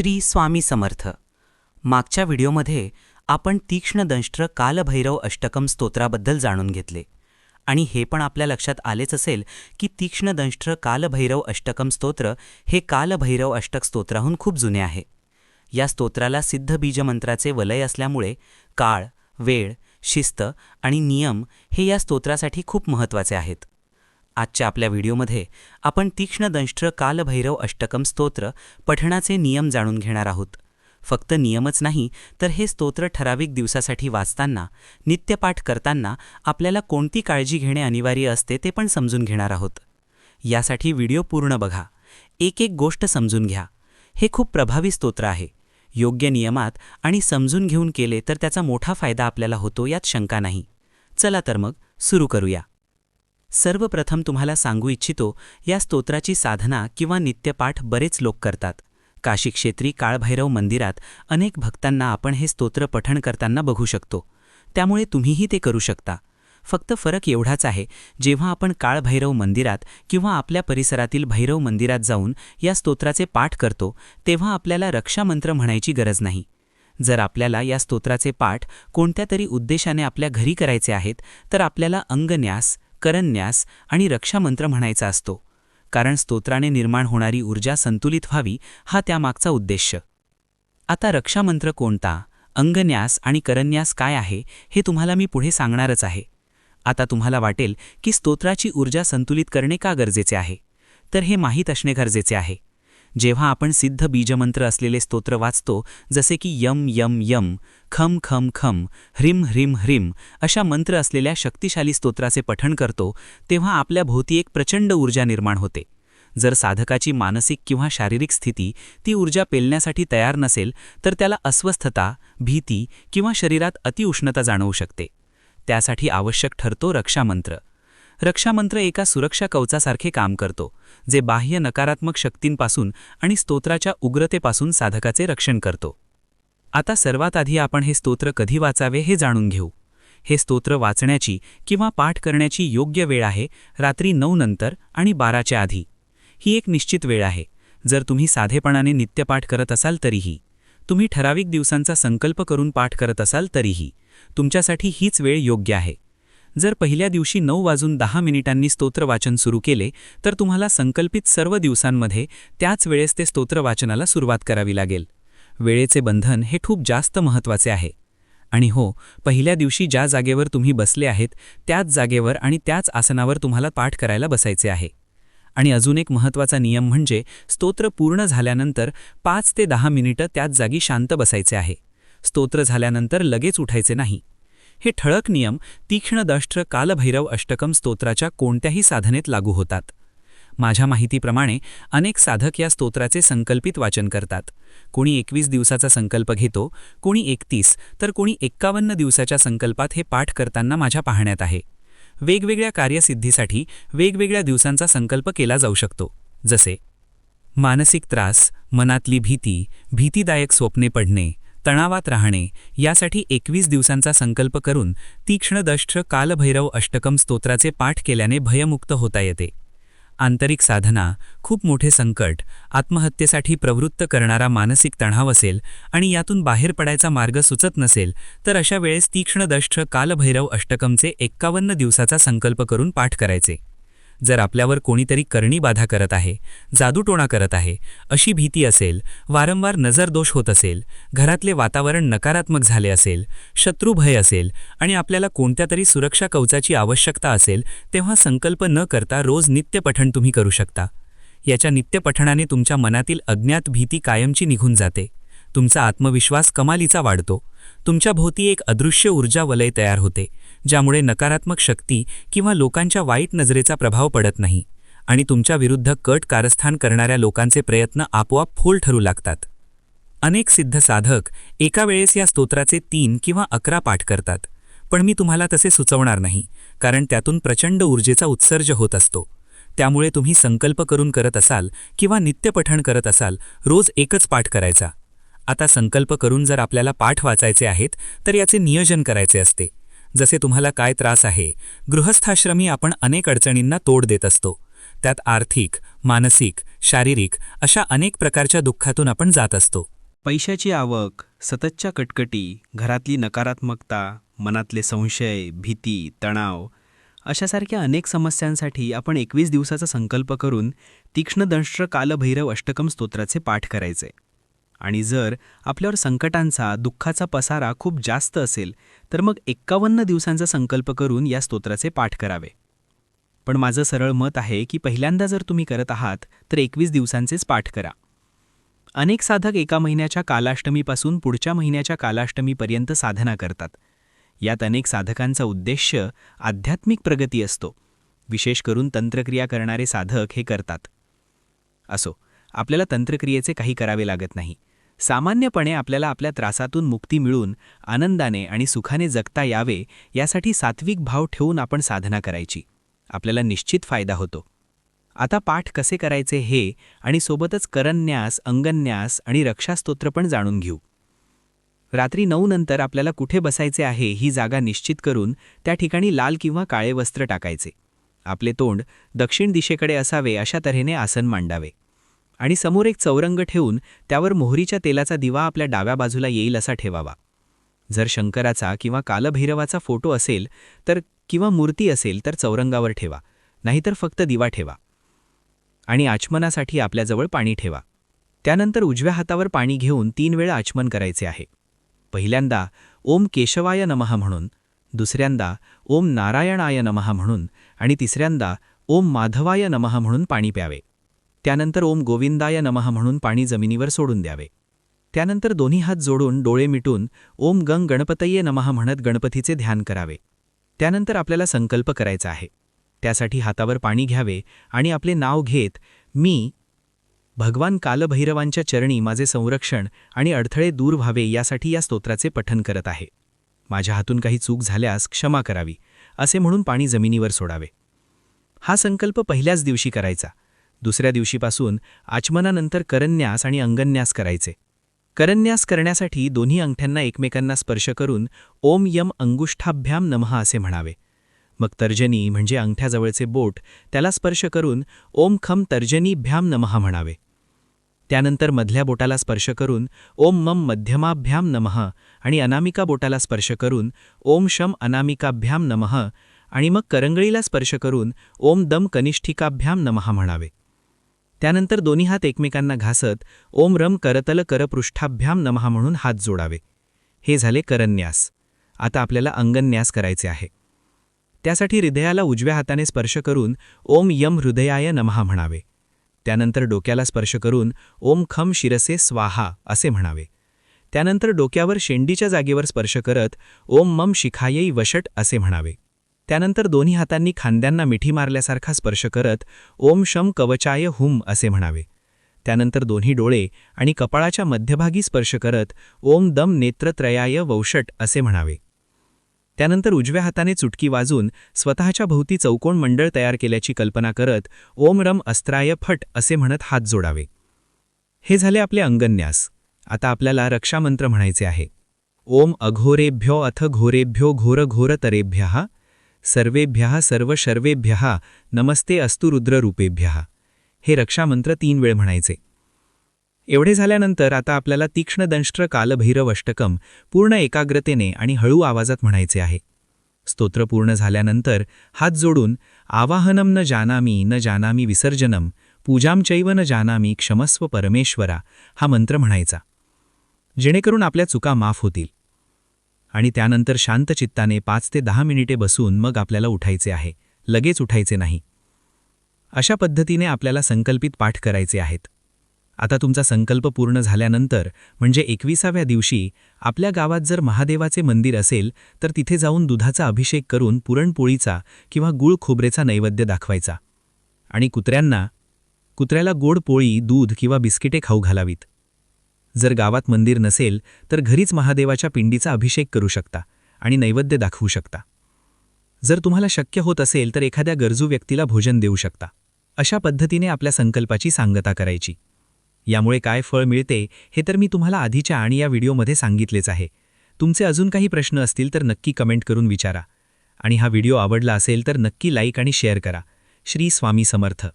श्री स्वामी समर्थ. मागच्या व्हिडिओमध्ये आपण तीक्ष्ण दंष्ट्र कालभैरव अष्टकम स्तोत्राबद्दल जाणून घेतले. आणि हे पण आपल्या लक्षात आलेच असेल की तीक्ष्ण दंष्ट्र कालभैरव अष्टकम स्तोत्र हे कालभैरव अष्टक स्तोत्राहून खूप जुने आहे. या स्तोत्राला सिद्ध बीजमंत्राचे वलय असल्यामुळे काळ वेळ शिस्त आणि नियम हे या स्तोत्रासाठी खूप महत्त्वाचे आहेत. आजच्या आपल्या व्हिडिओमध्ये आपण तीक्ष्ण दंष्ट्र कालभैरव अष्टकम स्तोत्र पठणाचे नियम जाणून घेणार आहोत. फक्त नियमच नाही तर हे स्तोत्र ठराविक दिवसासाठी वाचताना नित्यपाठ करताना आपल्याला कोणती काळजी घेणे अनिवार्य असते ते पण समजून घेणार आहोत. यासाठी व्हिडिओ पूर्ण बघा. एक एक गोष्ट समजून घ्या. हे खूप प्रभावी स्तोत्र आहे. योग्य नियमात आणि समजून घेऊन केले तर त्याचा मोठा फायदा आपल्याला होतो यात शंका नाही. चला तर मग सुरू करूया. सर्वप्रथम तुम्हाला सांगू इच्छितो या स्तोत्राची साधना किंवा नित्यपाठ बरेच लोक करतात. काशी क्षेत्री काळभैरव मंदिरात अनेक भक्तांना आपण हे स्तोत्र पठण करताना बघू शकतो. त्यामुळे तुम्हीही ते करू शकता. फक्त फरक एवढाच आहे जेव्हा आपण काळभैरव मंदिरात किंवा आपल्या परिसरातील भैरव मंदिरात जाऊन या स्तोत्राचे पाठ करतो तेव्हा आपल्याला रक्षामंत्र म्हणायची गरज नाही. जर आपल्याला या स्तोत्राचे पाठ कोणत्या तरी उद्देशाने आपल्या घरी करायचे आहेत तर आपल्याला अंगन्यास करन्यास आणि रक्षामंत्र म्हणायचा असतो. कारण स्तोत्राने निर्माण होणारी ऊर्जा संतुलित व्हावी हा त्यामागचा उद्देश आता रक्षामंत्र कोणता? अंगन्यास आणि करन्यास काय आहे हे तुम्हाला मी पुढे सांगणारच आहे. आता तुम्हाला वाटेल की स्तोत्राची ऊर्जा संतुलित करणे का गरजेचे आहे? तर हे माहीत असणे गरजेचे आहे. जेव्हा आपण सिद्ध बीजमंत्र असलेले स्तोत्र वाचतो जसे की यम यम यम खम खम खम ह्रीम ह्रीम ह्रीम अशा मंत्र असलेल्या शक्तिशाली स्तोत्राचे पठण करतो तेव्हा आपल्या भोवती एक प्रचंड ऊर्जा निर्माण होते. जर साधकाची मानसिक किंवा शारीरिक स्थिती ती ऊर्जा पेलण्यासाठी तयार नसेल तर त्याला अस्वस्थता भीती किंवा शरीरात अतिउष्णता जाणवू शकते. त्यासाठी आवश्यक ठरतो रक्षामंत्र. रक्षामंत्र एका सुरक्षा कवचासारखे काम करतो जे बाह्य नकारात्मक शक्तींपासून आणि स्तोत्राच्या उग्रतेपासून साधकाचे रक्षण करतो. आता सर्वात आधी आपण हे स्तोत्र कधी वाचावे हे जाणून घेऊ. हे स्तोत्र वाचण्याची किंवा पाठ करण्याची योग्य वेळ आहे रात्री नऊ नंतर आणि बाराच्या आधी. ही एक निश्चित वेळ आहे. जर तुम्ही साधेपणाने नित्यपाठ करत असाल तरीही. तुम्ही ठराविक दिवसांचा संकल्प करून पाठ करत असाल तरीही. तुमच्यासाठी हीच वेळ योग्य आहे. जर पहिल्या दिवशी नऊ वाजून दहा मिनिटांनी स्तोत्र वाचन सुरू केले तर तुम्हाला संकल्पित सर्व दिवसांमध्ये त्याच वेळेस ते स्तोत्र वाचनाला सुरुवात करावी लागेल. वेळेचे बंधन हे खूप जास्त महत्त्वाचे आहे. आणि हो पहिल्या दिवशी ज्या जागेवर तुम्ही बसले आहेत त्याच जागेवर आणि त्याच आसनावर तुम्हाला पाठ करायला बसायचे आहे. आणि अजून एक महत्त्वाचा नियम म्हणजे स्तोत्र पूर्ण झाल्यानंतर पाच ते दहा मिनिटं त्याच जागी शांत बसायचे आहे. स्तोत्र झाल्यानंतर लगेच उठायचे नाही. हे ठळक नियम तीक्ष्णदष्ट्र कालभैरव अष्टकम स्तोत्राच्या कोणत्याही साधनेत लागू होतात. माझ्या माहितीप्रमाणे अनेक साधक या स्तोत्राचे संकल्पित वाचन करतात. कोणी एकवीस दिवसाचा संकल्प घेतो कोणी एकतीस तर कोणी एक्कावन्न दिवसाच्या संकल्पात हे पाठ करताना माझ्या पाहण्यात आहे. वेगवेगळ्या कार्यसिद्धीसाठी वेगवेगळ्या दिवसांचा संकल्प केला जाऊ शकतो. जसे मानसिक त्रास मनातली भीती भीतीदायक स्वप्ने पडणे तणावात राहणे यासाठी एकवीस दिवसांचा संकल्प करून तीक्ष्णदष्ट कालभैरव अष्टकम स्तोत्राचे पाठ केल्याने भयमुक्त होता येते. आंतरिक साधना खूप मोठे संकट आत्महत्येसाठी प्रवृत्त करणारा मानसिक तणाव असेल आणि यातून बाहेर पडायचा मार्ग सुचत नसेल तर अशा वेळेस तीक्ष्णदष्ट कालभैरव अष्टकमचे एक्कावन्न दिवसाचा संकल्प करून पाठ करायचे. जर आपल्यावर कोणीतरी करणी बाधा करत आहे जादूटोणा करत आहे अशी भीती असेल वारंवार नजरदोष होत असेल घरातले वातावरण नकारात्मक झाले असेल शत्रुभय असेल आणि आपल्याला कोणत्या तरी सुरक्षा कवचाची आवश्यकता असेल तेव्हा संकल्प न करता रोज नित्यपठण तुम्ही करू शकता. याच्या नित्यपठणाने तुमच्या मनातील अज्ञात भीती कायमची निघून जाते. तुमचा आत्मविश्वास कमालीचा वाढतो. तुमच्या भोवती एक अदृश्य ऊर्जा वलय तयार होते ज्यामुळे नकारात्मक शक्ती किंवा लोकांच्या वाईट नजरेचा प्रभाव पडत नाही आणि तुमच्या विरुद्ध कट कारस्थान करणाऱ्या लोकांचे प्रयत्न आपोआप फोल ठरू लागतात. अनेक सिद्ध साधक एका वेळेस या स्तोत्राचे तीन किंवा अकरा पाठ करतात पण मी तुम्हाला तसे सुचवणार नाही कारण त्यातून प्रचंड ऊर्जेचा उत्सर्ज होत असतो. त्यामुळे तुम्ही संकल्प करून करत असाल किंवा नित्यपठण करत असाल रोज एकच पाठ करायचा. आता संकल्प करून जर आपल्याला पाठ वाचायचे आहेत तर याचे नियोजन करायचे असते. जसे तुम्हाला काय त्रास आहे गृहस्थाश्रमी आपण अनेक अडचणींना तोड देत असतो. त्यात आर्थिक मानसिक शारीरिक अशा अनेक प्रकारच्या दुःखातून आपण जात असतो. पैशाची आवक सततच्या कटकटी घरातली नकारात्मकता मनातले संशय भीती तणाव अशासारख्या अनेक समस्यांसाठी आपण एकवीस दिवसाचा संकल्प करून तीक्ष्णदंष्ट्र कालभैरव अष्टकम स्तोत्राचे पाठ करायचे. आणि जर आपल्यावर संकटांचा दुःखाचा पसारा खूप जास्त असेल तर मग एक्कावन्न दिवसांचा संकल्प करून या स्तोत्राचे पाठ करावे. पण माझं सरळ मत आहे की पहिल्यांदा जर तुम्ही करत आहात तर एकवीस दिवसांचेच पाठ करा. अनेक साधक एका महिन्याच्या कालाष्टमीपासून पुढच्या महिन्याच्या कालाष्टमीपर्यंत साधना करतात. यात अनेक साधकांचा उद्देश आध्यात्मिक प्रगती असतो. विशेष करून तंत्रक्रिया करणारे साधक हे करतात. असो आपल्याला तंत्रक्रियेचे काही करावे लागत नाही. सामान्यपणे आपल्याला आपल्या त्रासातून मुक्ती मिळून आनंदाने आणि सुखाने जगता यावे यासाठी सात्विक भाव ठेवून आपण साधना करायची. आपल्याला निश्चित फायदा होतो. आता पाठ कसे करायचे हे आणि सोबतच करन्यास अंगन्यास आणि रक्षास्तोत्र पण जाणून घेऊ. रात्री नऊ नंतर आपल्याला कुठे बसायचे आहे ही जागा निश्चित करून त्या ठिकाणी लाल किंवा काळे वस्त्र टाकायचे. आपले तोंड दक्षिण दिशेकडे असावे अशा तऱ्हेने आसन मांडावे. आणि समोर एक चौरंग ठेवून त्यावर मोहरीच्या तेलाचा दिवा आपल्या डाव्या बाजूला येईल असा ठेवावा. जर शंकराचा किंवा कालभैरवाचा फोटो असेल तर किंवा मूर्ती असेल तर चौरंगावर ठेवा नाहीतर फक्त दिवा ठेवा. आणि आचमनासाठी आपल्याजवळ पाणी ठेवा. त्यानंतर उजव्या हातावर पाणी घेऊन तीन वेळा आचमन करायचे आहे. पहिल्यांदा ओम केशवाय नमः म्हणून दुसऱ्यांदा ओम नारायणाय नमः म्हणून आणि तिसऱ्यांदा ओम माधवाय नमः म्हणून पाणी प्यावे. त्यानंतर ओम गोविंदाय नमहा म्हणून पाणी जमिनीवर सोडून द्यावे. त्यानंतर दोन्ही हात जोडून डोळे मिटून ओम गंग गणपतये नमहा म्हणत गणपतीचे ध्यान करावे. त्यानंतर आपल्याला संकल्प करायचा आहे. त्यासाठी हातावर पाणी घ्यावे आणि आपले नाव घेत मी भगवान कालभैरवांच्या चरणी माझे संरक्षण आणि अडथळे दूर व्हावे यासाठी या स्तोत्राचे पठन करत आहे. माझ्या हातून काही चूक झाल्यास क्षमा करावी असे म्हणून पाणी जमिनीवर सोडावे. हा संकल्प पहिल्याच दिवशी करायचा. दुसऱ्या दिवशीपासून आचमनानंतर करन्यास आणि अंगन्यास करायचे. करन्यास करण्यासाठी दोन्ही अंगठ्यांना एकमेकांना स्पर्श करून ओम यम अंगुष्ठाभ्याम नमः असे म्हणावे. मग तर्जनी म्हणजे अंगठ्याजवळचे बोट त्याला स्पर्श करून ओम खम तर्जनीभ्याम नमः म्हणावे. त्यानंतर मधल्या बोटाला स्पर्श करून ओम मम मध्यमाभ्याम नमः आणि अनामिका बोटाला स्पर्श करून ओम शम अनामिकाभ्याम नमः आणि मग करंगळीला स्पर्श करून ओम दम कनिष्ठिकाभ्याम नमः म्हणावे. त्यानंतर दोन्ही हात एकमेकांना घासत ओम रम करतल करपृष्ठाभ्याम नमहा म्हणून हात जोडावे. हे झाले करन्यास. आता आपल्याला अंगन्यास करायचे आहे. त्यासाठी हृदयाला उजव्या हाताने स्पर्श करून ओम यम हृदयाय नमहा म्हणावे. त्यानंतर डोक्याला स्पर्श करून ओम खम शिरसे स्वाहा असे म्हणावे. त्यानंतर डोक्यावर शेंडीच्या जागेवर स्पर्श करत ओम मम शिखायै वशट असे म्हणावे. त्यानंतर दोन्ही हातांनी खांद्यांना मिठी मारल्यासारखा स्पर्श करत ओम शम कवचाय हुम असे म्हणावे. त्यानंतर दोन्ही डोळे आणि कपाळाच्या मध्यभागी स्पर्श करत ओम दम नेत्रत्रयाय वौषट असे म्हणावे. त्यानंतर उजव्या हाताने चुटकी वाजून स्वतःच्या भोवती चौकोन मंडळ तयार केल्याची कल्पना करत ओम रम अस्त्राय फट असे म्हणत हात जोडावे. हे झाले आपले अंगन्यास. आता आपल्याला रक्षामंत्र म्हणायचे आहे. ओम अघोरेभ्यो अथ घोरेभ्यो घोर घोरतरेभ्यः सर्वेभ्यः सर्व शर्वेभ्यः नमस्ते अस्तु रुद्ररूपेभ्यः. हे रक्षामंत्र तीन वेळ म्हणायचे. एवढे झाल्यानंतर आता आपल्याला तीक्ष्णदंष्ट्र कालभैरव अष्टकम पूर्ण एकाग्रतेने आणि हळू आवाजात म्हणायचे आहे. स्तोत्र पूर्ण झाल्यानंतर हात जोडून आवाहनम न जानामी न जानामी विसर्जनम पूजामचैव न जानामी क्षमस्व परमेश्वरा हा मंत्र म्हणायचा. जेणेकरून आपल्या चुका माफ होतील. आणि त्यानंतर शांत चित्ताने पाच ते दहा मिनिटे बसून मग आपल्याला उठायचे आहे. लगेच उठायचे नाही. अशा पद्धतीने आपल्याला संकल्पित पाठ करायचे आहेत. आता तुमचा संकल्प पूर्ण झाल्यानंतर म्हणजे एकविसाव्या दिवशी आपल्या गावात जर महादेवाचे मंदिर असेल तर तिथे जाऊन दुधाचा अभिषेक करून पुरणपोळीचा किंवा गुळ खोबरेचा नैवेद्य दाखवायचा. आणि कुत्र्यांना कुत्र्याला गोड पोळी दूध किंवा बिस्किटे खाऊ घालावीत. जर गावात मंदिर नसेल तर घरीच महादेवाच्या पिंडीचा अभिषेक करू शकता आणि नैवेद्य दाखवू शकता. जर तुम्हाला शक्य होत असेल तर एखाद्या गरजू व्यक्तीला भोजन देऊ शकता. अशा पद्धतीने आपल्या संकल्पाची सांगता करायची. यामुळे काय फळ मिळते हे तर मी तुम्हाला आधीच्या आणि या व्हिडिओमध्ये सांगितलेच आहे. तुमचे अजून काही प्रश्न असतील तर नक्की कमेंट करून विचारा. आणि हा व्हिडिओ आवडला असेल तर नक्की लाईक आणि शेअर करा. श्री स्वामी समर्थ.